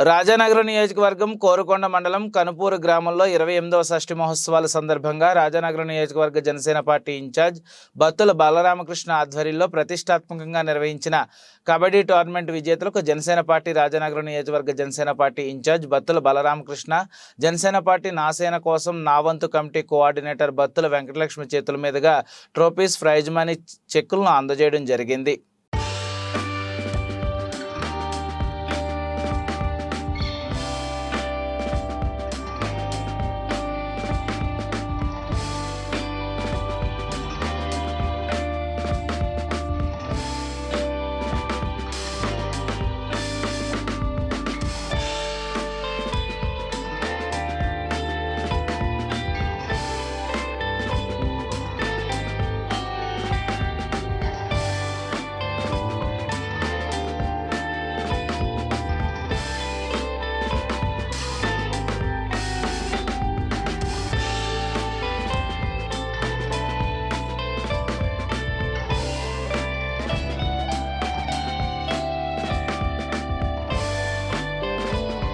రాజానగరం నియోజకవర్గం కోరుకొండ మండలం కనుపూరు గ్రామంలో ఇరవై ఎనిమిదవ షష్ఠి మహోత్సవాల సందర్భంగా రాజానగరం నియోజకవర్గ జనసేన పార్టీ ఇన్ఛార్జ్ బత్తుల బాలరామకృష్ణ ఆధ్వర్యంలో ప్రతిష్టాత్మకంగా నిర్వహించిన కబడ్డీ టోర్నమెంట్ విజేతలకు జనసేన పార్టీ రాజానగరం నియోజకవర్గ Janasena party incharge Battula Balaramakrishna Janasena party నాసేన కోసం నావంతు కమిటీ కోఆర్డినేటర్ బత్తుల వెంకటలక్ష్మి చేతుల మీదుగా ట్రోఫీస్ ప్రైజ్ మనీ చెక్కులను అందజేయడం జరిగింది.